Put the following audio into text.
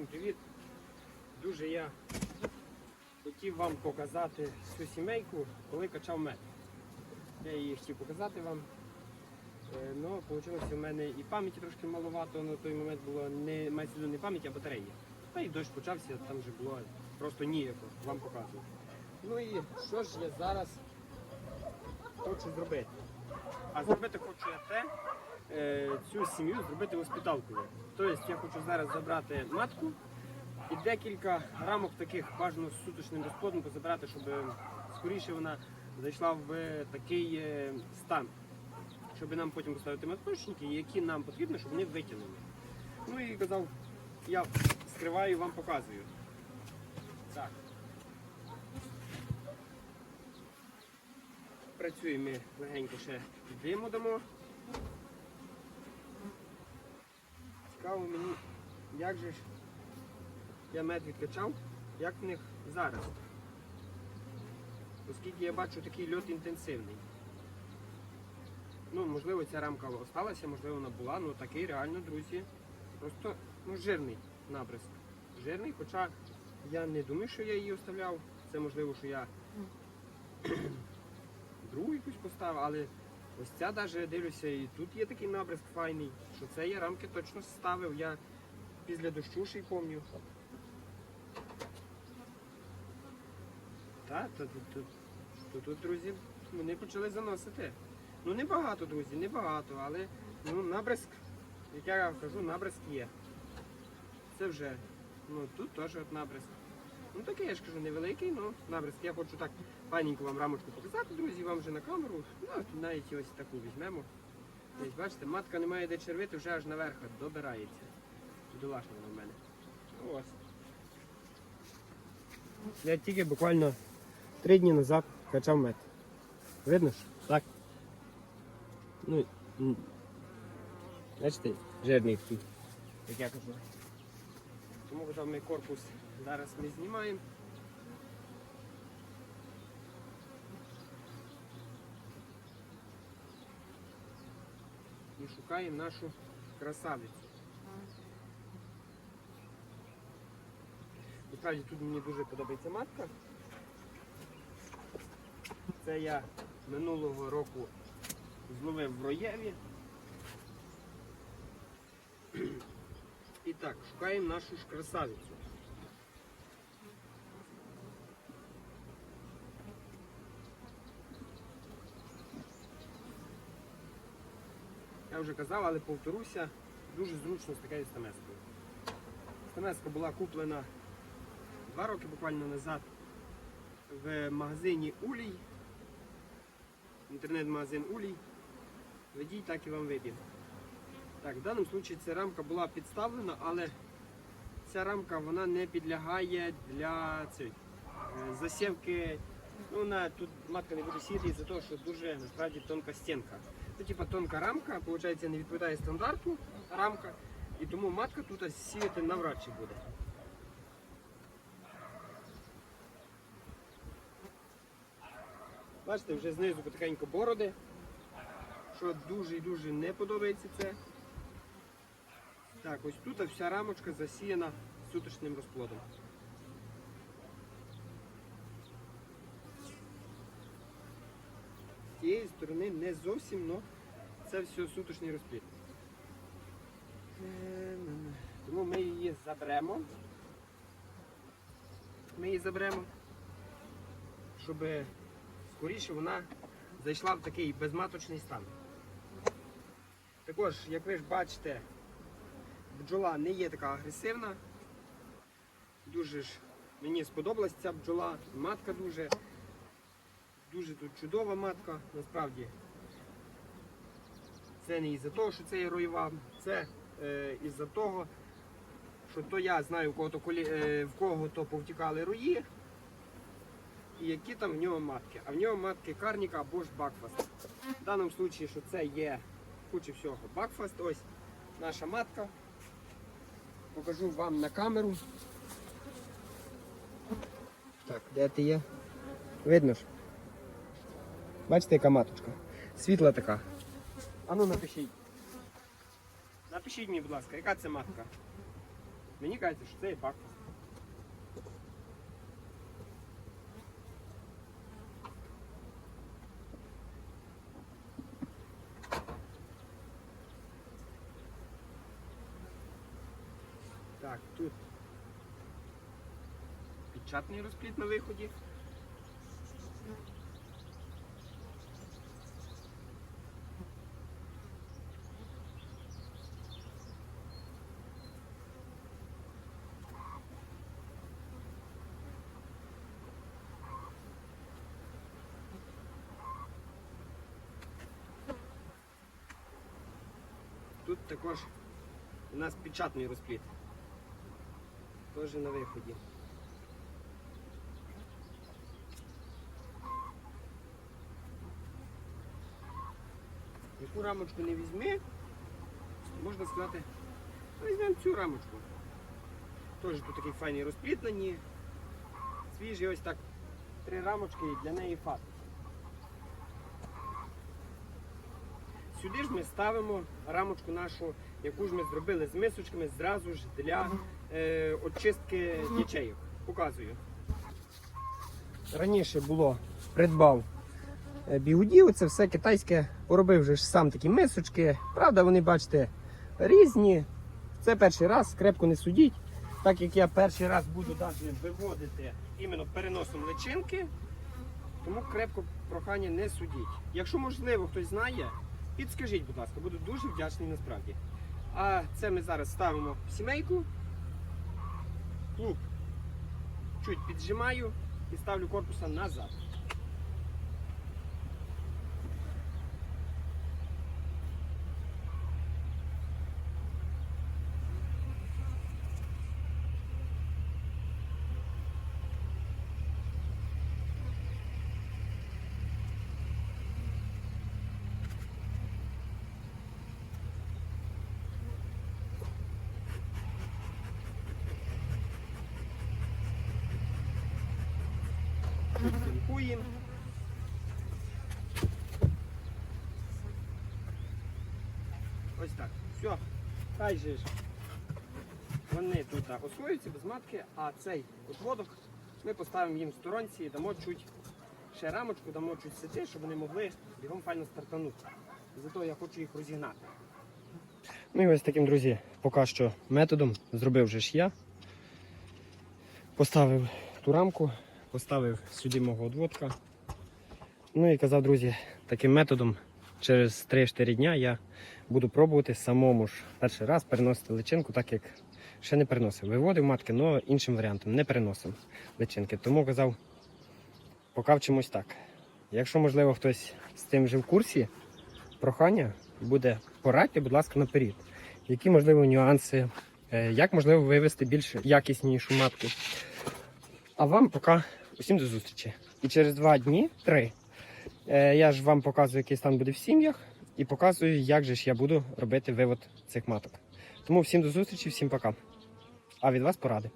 Всім привіт! Дуже я хотів вам показати цю сімейку, коли качав мед. Я її хотів показати вам. Ну, вийшло в мене і пам'яті трошки маловато, на той момент було не мається не пам'ять, а батарея. Та й дощ почався, там вже було просто ніяко вам показувати. Ну і що ж я зараз хочу зробити? А зробити хочу я те, е, цю сім'ю зробити госпіталкою. Тобто я хочу зараз забрати матку і декілька рамок таких бажано з суточним розплодом позабрати, щоб скоріше вона зайшла в такий е, стан, щоб нам потім поставити маточники, які нам потрібно, щоб вони витягнули. Ну і казав, я скриваю, вам показую. Так. Працюємо ми легенько ще диму дамо. Цікаво мені, як же ж я мед відкачав, як в них зараз. Оскільки я бачу такий льот інтенсивний. Ну, можливо, ця рамка осталася, можливо, вона була, ну такий реально, друзі, просто ну, жирний набризк. Жирний, хоча я не думаю, що я її оставляв. Це можливо, що я другу якусь поставив, але ось ця навіть дивлюся, і тут є такий набризк файний, що це я рамки точно ставив. Я після дощу ще й пам'ятаю. Так, то тут, тут, тут, тут, друзі, вони почали заносити. Ну небагато, друзі, небагато, але ну, набризк, як я кажу, набризк є. Це вже, ну тут теж от набризк. Ну такий, я ж кажу, невеликий, ну набризк. Я хочу так паненьку вам рамочку показати, друзі, вам вже на камеру. Ну, навіть ось таку візьмемо. Ось, бачите, матка не має де червити, вже аж наверх добирається. Бідолашна вона в мене. Ось. Я тільки буквально три дні назад качав мед. Видно ж? Так. Ну, бачите, жирний такий, як я кажу. Тому готовий корпус зараз ми знімаємо. І шукаємо нашу красавицю. Насправді тут мені дуже подобається матка. Це я минулого року зловив в роєві. І так, шукаємо нашу ж красавицю. Я вже казав, але повторюся, дуже зручно з такою стамескою. Стамеска була куплена два роки буквально назад в магазині Улій. Інтернет-магазин Улій. Ведіть, так і вам вибір. Так, в даному випадку ця рамка була підставлена, але ця рамка вона не підлягає для цієї, е, засівки. Ну, вона тут матка не буде сіяти із-за того, що дуже насправді тонка стінка. Ну, типа тонка рамка, виходить, не відповідає стандарту рамка, і тому матка тут сіяти навряд чи буде. Бачите, вже знизу потихеньку бороди, що дуже і дуже не подобається це. Так, ось тут вся рамочка засіяна суточним розплодом. З цієї сторони не зовсім, але це все суточний розплід. Тому ми її заберемо. Ми її заберемо, щоб скоріше вона зайшла в такий безматочний стан. Також, як ви ж бачите, бджола не є така агресивна. Дуже ж мені сподобалась ця бджола, матка дуже, дуже тут чудова матка, насправді. Це не із-за того, що це є роєва, це е, із-за того, що то я знаю, в кого то, е, кого повтікали рої, і які там в нього матки. А в нього матки карніка або ж бакфаст. В даному випадку, що це є куча всього бакфаст, ось наша матка. Покажу вам на камеру. Так, де ти є? Видно ж. Бачите, яка маточка? Світла така. Ану напишіть. Напишіть мені, будь ласка, яка це матка? Мені кажеться, що це є бакфаст. Так, тут печатний розпліт на виході. Також у нас печатний розпліт. Теж на виході. Яку рамочку не візьми, можна сказати, ну, візьмемо цю рамочку. Теж тут такий файний розпліт на ній. Свіжий ось так три рамочки і для неї фат. Сюди ж ми ставимо рамочку нашу, яку ж ми зробили з мисочками зразу ж для е, очистки ячейок. Показую. Раніше було придбав е, бігудів, це все китайське. Робив вже ж сам такі мисочки. Правда, вони, бачите, різні. Це перший раз, крепко не судіть. Так як я перший раз буду навіть виводити іменно переносом личинки, тому крепко прохання не судіть. Якщо можливо хтось знає, підскажіть, будь ласка, буду дуже вдячний насправді. А це ми зараз ставимо в сімейку. Клуб чуть піджимаю і ставлю корпуса назад. Підсинкуємо. Ось так. Все. Хай же ж. Вони тут освоюються без матки, а цей отводок ми поставимо їм в сторонці і дамо чуть ще рамочку, дамо чуть сети, щоб вони могли бігом файно стартанути. Зато я хочу їх розігнати. Ну і ось таким, друзі, поки що методом зробив же ж я. Поставив ту рамку, поставив сюди мого одводка. Ну і казав, друзі, таким методом через 3-4 дня я буду пробувати самому ж перший раз переносити личинку, так як ще не переносив. Виводив матки, але іншим варіантом не переносив личинки. Тому казав, поки вчимось так. Якщо, можливо, хтось з тим вже в курсі, прохання буде порадьте, будь ласка, наперед. Які можливо нюанси, е, як можливо вивести більш якіснішу матку. А вам поки усім до зустрічі. І через два дні, три, е, я ж вам показую, який стан буде в сім'ях, і показую, як же ж я буду робити вивод цих маток. Тому всім до зустрічі, всім пока. А від вас поради.